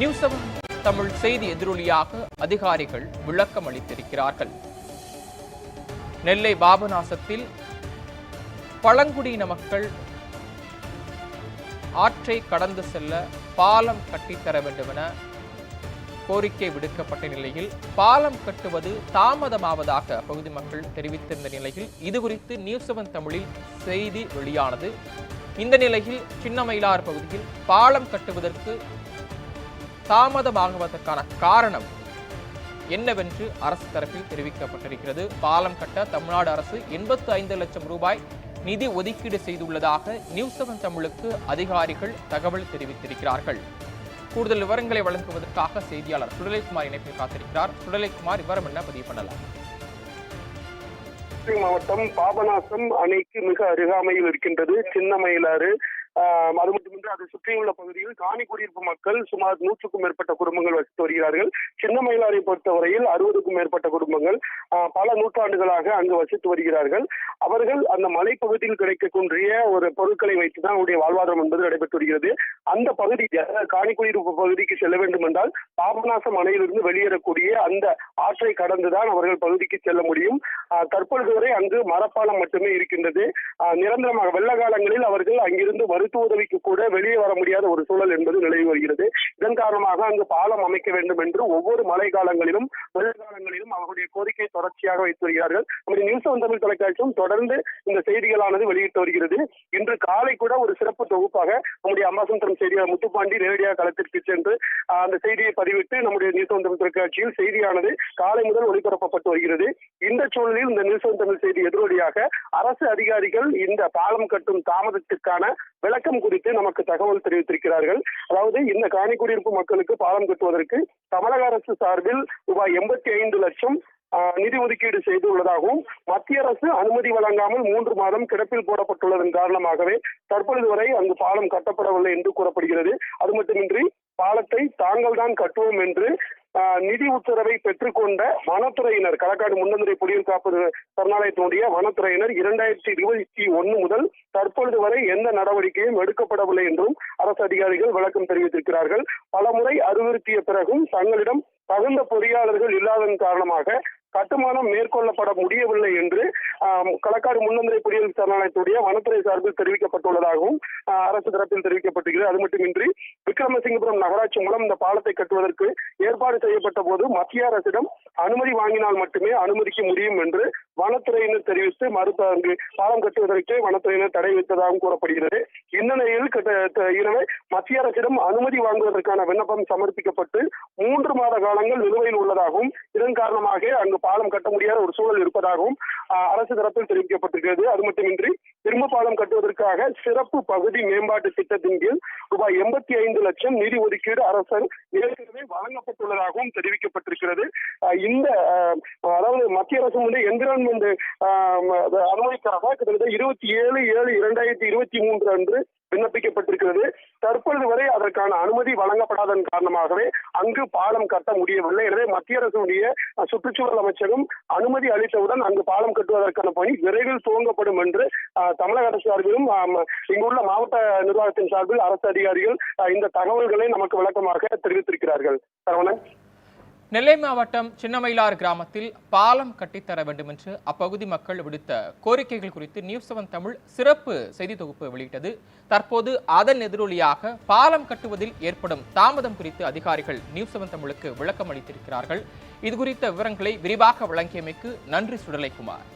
News seven Tamil செய்தி எதிரொலியாக அதிகாரிகள் விளக்கம் அளித்திருக்கிறார்கள். நெல்லை பாபநாசத்தில் பழங்குடியின மக்கள் ஆற்றை கடந்து செல்ல பாலம் கட்டித்தர வேண்டும் என கோரிக்கை விடுக்கப்பட்ட நிலையில் பாலம் கட்டுவது தாமதமாவதாக அப்பகுதி மக்கள் தெரிவித்திருந்த நிலையில் இது குறித்து நியூஸ் செவன் தமிழில் செய்தி வெளியானது. இந்த நிலையில் சின்னமயிலார் பகுதியில் பாலம் கட்டுவதற்கு தாமதமாகுவதற்கான காரணம் என்னவென்று அரசு தரப்பில் தெரிவிக்கப்பட்டிருக்கிறது. பாலம் கட்ட தமிழ்நாடு அரசு எண்பத்து ஐந்து லட்சம் ரூபாய் நிதி ஒதுக்கீடு செய்துள்ளதாக நியூஸ் செவன் தமிழுக்கு அதிகாரிகள் தகவல் தெரிவித்திருக்கிறார்கள். கூடுதல் விவரங்களை வழங்குவதற்காக செய்தியாளர் சுடலைக்குமார் இணைப்பில் காத்திருக்கிறார். சுடலைக்குமார் விவரம் என்ன? பதிவு பண்ணலாம். மாவட்டம் பாபநாசம் அணைக்கு மிக அருகாமையில் இருக்கின்றது. சின்ன மயிலாறு அது மட்டுமின்றி அதை சுற்றியுள்ள பகுதியில் காணி குடியிருப்பு மக்கள் சுமார் நூற்றுக்கும் மேற்பட்ட குடும்பங்கள் வசித்து வருகிறார்கள். சின்ன மயிலாரை பொறுத்தவரையில் அறுபதுக்கும் மேற்பட்ட குடும்பங்கள் பல நூற்றாண்டுகளாக அங்கு வசித்து வருகிறார்கள். அவர்கள் அந்த மலைப்பகுதியில் கிடைக்கக்கூடிய ஒரு பொருட்களை வைத்துதான் அவருடைய வாழ்வாதாரம் என்பது நடைபெற்று வருகிறது. அந்த பகுதி காணி குடியிருப்பு பகுதிக்கு செல்ல வேண்டும் என்றால் பாபநாசம் அணையிலிருந்து வெளியேறக்கூடிய அந்த ஆற்றை கடந்துதான் அவர்கள் பகுதிக்கு செல்ல முடியும். தற்பொழுது வரை அங்கு மரப்பாலம் மட்டுமே இருக்கின்றது. நிரந்தரமாக வெள்ள காலங்களில் அவர்கள் அங்கிருந்து மருத்துவ உதவிக்கு கூட வெளியே வர முடியாத ஒரு சூழல் என்பது நிலவி வருகிறது. இதன் காரணமாக அங்கு பாலம் அமைக்க வேண்டும் என்று ஒவ்வொரு மழை காலங்களிலும் வெள்ள காலங்களிலும் அவர்களுடைய கோரிக்கை தொடர்ச்சியாக வைத்து வருகிறார்கள். நம்முடைய நியூஸ் ஒன் தமிழ் தொலைக்காட்சியும் தொடர்ந்து இந்த செய்திகளானது வெளியிட்டு வருகிறது. இன்று காலை கூட ஒரு சிறப்பு தொகுப்பாக நம்முடைய அம்பாசந்தரம் செய்தியாளர் முத்துப்பாண்டி நேரடியாக களத்திற்கு சென்று அந்த செய்தியை பதிவிட்டு நம்முடைய நியூஸ் ஒன் தமிழ் தொலைக்காட்சியில் செய்தியானது காலை முதல் ஒளிபரப்பப்பட்டு வருகிறது. இந்த சூழலில் இந்த நியூஸ் ஒன் தமிழ் செய்தி எதிரொலியாக அரசு அதிகாரிகள் இந்த பாலம் கட்டும் தாமதத்திற்கான விளக்கம் குறித்து நமக்கு தகவல் தெரிவித்திருக்கிறார்கள். அதாவது இந்த காணி குடியிருப்பு மக்களுக்கு பாலம் கட்டுவதற்கு தமிழக அரசு சார்பில் ரூபாய் எண்பத்தி ஐந்து லட்சம் நிதி ஒதுக்கீடு செய்துள்ளதாகவும் மத்திய அரசு அனுமதி வழங்காமல் மூன்று மாதம் கிடப்பில் போடப்பட்டுள்ளதன் காரணமாகவே தற்பொழுது வரை அங்கு பாலம் கட்டப்படவில்லை என்று கூறப்படுகிறது. அது மட்டுமின்றி பாலத்தை தாங்கள் தான் கட்டுவோம் என்று நிதி உத்தரவை பெற்றுக்கொண்ட வனத்துறையினர் களக்காடு முன்னந்துறை புலிகள் காப்பு சரணாலயத்தினுடைய வனத்துறையினர் இரண்டாயிரத்தி இருபத்தி ஒன்னு முதல் தற்பொழுது வரை எந்த நடவடிக்கையும் எடுக்கப்படவில்லை என்றும் அரசு அதிகாரிகள் விளக்கம் தெரிவித்திருக்கிறார்கள். பலமுறை அறிவுறுத்திய பிறகும் தங்களிடம் தகுந்த பொறியாளர்கள் இல்லாததன் காரணமாக கட்டுமானம் மேற்கொள்ளப்பட முடியவில்லை என்று களக்காடு முன்னந்திரை குடியரசு சரணாலயத்துடைய வனத்துறை சார்பில் தெரிவிக்கப்பட்டுள்ளதாகவும் அரசு தரப்பில் தெரிவிக்கப்பட்டுகிறது அது மட்டுமின்றி விக்ரமசிங்கபுரம் நகராட்சி மூலம் இந்த பாலத்தை கட்டுவதற்கு ஏற்பாடு செய்யப்பட்ட போது மத்திய அரசிடம் அனுமதி வாங்கினால் மட்டுமே அனுமதிக்க முடியும் என்று வனத்துறையினர் தெரிவித்து மறுத்த அங்கு பாலம் கட்டுவதற்கு வனத்துறையினர் தடை வைத்ததாகவும் கூறப்படுகிறது. இந்த நிலையில் எனவே மத்திய அரசிடம் அனுமதி வாங்குவதற்கான விண்ணப்பம் சமர்ப்பிக்கப்பட்டு மூன்று மாத காலங்கள் நிலுவையில் உள்ளதாகவும் இதன் காரணமாக அங்கு பாலம் கட்ட முடியாத ஒரு சூழல் இருப்பதாகவும் அரசு தரப்பில் தெரிவிக்கப்பட்டிருக்கிறது. அது மட்டுமின்றி திரும்ப பாலம் கட்டுவதற்காக சிறப்பு பகுதி மேம்பாட்டு திட்டத்தின் கீழ் ரூபாய் எண்பத்தி ஐந்து லட்சம் நிதி ஒதுக்கீடு அரசால் ஏற்கனவே வழங்கப்பட்டுள்ளதாகவும் தெரிவிக்கப்பட்டிருக்கிறது. இந்த ஆஹ், அதாவது மத்திய அரசு வந்து என்விரான்மெண்ட் அனுமதிக்காக கிட்டத்தட்ட இருபத்தி ஏழு ஏழு இரண்டாயிரத்தி இருபத்தி மூன்று அன்று விண்ணப்பிக்கப்பட்டிருக்கிறது. தற்பொழுது வரை அதற்கான அனுமதி வழங்கப்படாதன் காரணமாகவே அங்கு பாலம் கட்ட முடியவில்லை. எனவே மத்திய அரசுடைய சுற்றுச்சூழல் அமைச்சகம் அனுமதி அளித்தவுடன் அங்கு பாலம் கட்டுவதற்கான பணி விரைவில் துவங்கப்படும் என்று தமிழக அரசு சார்பிலும் இங்குள்ள மாவட்ட நிர்வாகத்தின் சார்பில் அரசு அதிகாரிகள் இந்த தகவல்களை நமக்கு விளக்கமாக தெரிவித்திருக்கிறார்கள். சரவணன். நெல்லை மாவட்டம் சின்னமயிலார் கிராமத்தில் பாலம் கட்டித்தர வேண்டும் என்று அப்பகுதி மக்கள் விடுத்த கோரிக்கைகள் குறித்து நியூஸ் செவன் தமிழ் சிறப்பு செய்தி தொகுப்பு வெளியிட்டது. தற்போது அதன் எதிரொலியாக பாலம் கட்டுவதில் ஏற்படும் தாமதம் குறித்து அதிகாரிகள் நியூஸ் செவன் தமிழுக்கு விளக்கம் அளித்திருக்கிறார்கள் இது குறித்த விவரங்களை விரிவாக வழங்கியமைக்கு நன்றி சுடலைக்குமார்.